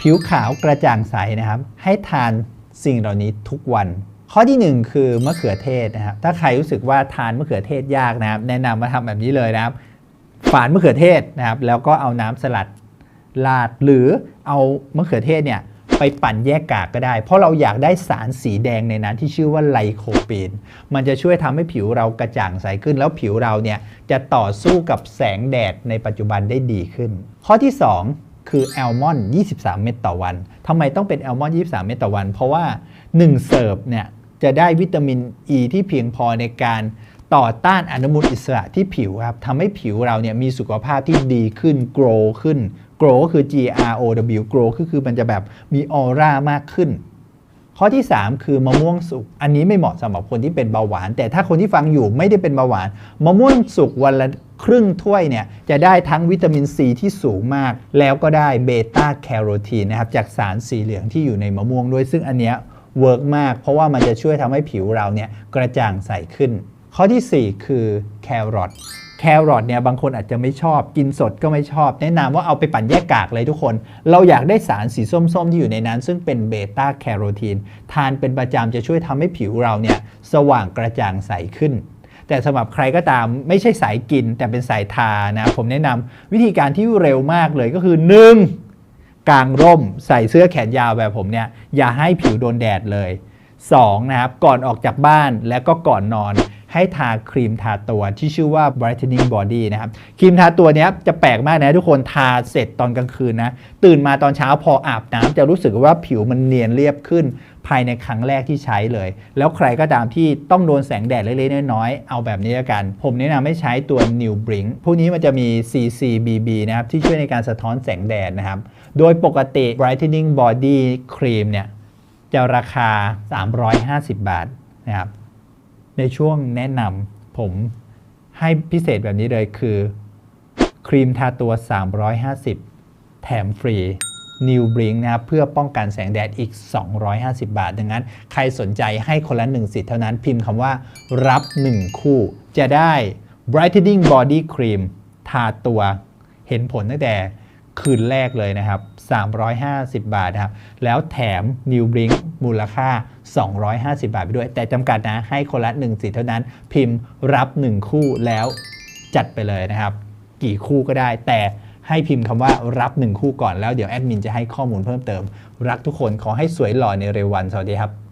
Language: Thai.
ผิวขาวกระจ่างใสนะครับ ให้ทานสิ่งเหล่านี้ทุกวัน ข้อที่หนึ่งคือมะเขือเทศนะครับ ถ้าใครรู้สึกว่าทานมะเขือเทศยากนะครับ แนะนำมาทำแบบนี้เลยนะครับ ฝานมะเขือเทศนะครับ แล้วก็เอาน้ำสลัดราดหรือเอามะเขือเทศเนี่ยไปปั่นแยกกากก็ได้ เพราะเราอยากได้สารสีแดงในนั้นที่ชื่อว่าไลโคปีน มันจะช่วยทำให้ผิวเรากระจ่างใสขึ้น แล้วผิวเราเนี่ยจะต่อสู้กับแสงแดดในปัจจุบันได้ดีขึ้น ข้อที่ 2 คือแอลมอนด์23 เม็ดต่อวันทำไมต้องเป็นแอลมอนด์23 เม็ดต่อวัน เพราะว่า 1 เสิร์ฟเนี่ยจะได้วิตามินอ e ีที่เพียงพอในการต่อต้านอนุมูลอิสระที่ผิวครับทำให้ผิวเราเนี่ยมีสุขภาพที่ดีขึ้น grow ขึ้น grow ก็คือ G R O W grow ก็คือมันจะแบบมีออร่ามากขึ้น ข้อที่ 3 คือมะม่วงสุก อันนี้ไม่เหมาะสำหรับคนที่เป็นเบาหวาน แต่ถ้าคนที่ฟังอยู่ไม่ได้เป็นเบาหวาน มะม่วงสุกวันละครึ่งถ้วยเนี่ยจะได้ทั้งวิตามินซีที่สูงมาก แล้วก็ได้เบต้าแคโรทีนนะครับจากสารสีเหลืองที่อยู่ในมะม่วงด้วย ซึ่งอันเนี้ยเวิร์กมาก เพราะว่ามันจะช่วยทำให้ผิวเราเนี่ยกระจ่างใสขึ้น ข้อทีสี่4 คือแครอท แครอทเนี่ยบางคนอาจจะไม่ชอบกินสดก็ไม่ชอบ แนะนำว่าเอาไปปั่นแยกกากเลยทุกคน เราอยากได้สารสีส้มๆ ที่อยู่ในนั้น ซึ่งเป็นเบต้าแคโรทีนทานเป็นประจำจะช่วยทำให้ผิวเราเนี่ยสว่างกระจ่างใสขึ้น แต่สำหรับใครก็ตามไม่ใช่สายกินแต่เป็นสายทานะผมแนะนำวิธีการที่เร็วมากเลยก็คือ 1. กางร่ม ใส่เสื้อแขนยาวแบบผมเนี่ยอย่าให้ผิวโดนแดดเลย 2. นะครับก่อนออกจากบ้านและก็ก่อนนอน ให้ทาครีมทาตัวที่ชื่อว่า brightening body นะครับครีมทาตัวเนี้ยจะแปลกมากนะทุกคนทาเสร็จตอนกลางคืนนะ ตื่นมาตอนเช้าพออาบน้ำจะรู้สึกว่าผิวมันเนียนเรียบขึ้นภายในครั้งแรกที่ใช้เลย แล้วใครก็ตามที่ต้องโดนแสงแดดเล็กๆน้อยๆ เอาแบบนี้ละกัน ผมแนะนำให้ใช้ตัว New Blink พวกนี้มันจะมี CCBB นะครับ ที่ช่วยในการสะท้อนแสงแดดนะครับ โดยปกติ brightening body cream เนี่ย จะราคา 350 บาทนะครับ ในช่วงแนะนำผมให้พิเศษแบบนี้เลยคือ ครีมทาตัว 350 แถมฟรี New Blink นะครับเพื่อป้องกันแสงแดดอีก 250 บาท ดังนั้น ใครสนใจให้คนละ 1 สิทธิ์เท่านั้นพิมพ์คำว่ารับ 1 คู่ จะได้ Brightening Body Cream ทาตัวเห็นผลตั้งแต่ คืนแรกเลยนะครับ 350 บาทนะครับ แล้วแถม New Blink มูลค่า 250 บาทไปด้วย แต่จำกัดนะ ให้คนละ1สิทธิ์เท่านั้น พิมพ์รับ 1 คู่แล้วจัดไปเลยนะครับ กี่คู่ก็ได้ แต่ให้พิมพ์คำว่ารับ 1 คู่ก่อนแล้วเดี๋ยวแอดมินจะให้ข้อมูลเพิ่มเติม รักทุกคนขอให้สวยหล่อในเร็ววัน สวัสดีครับ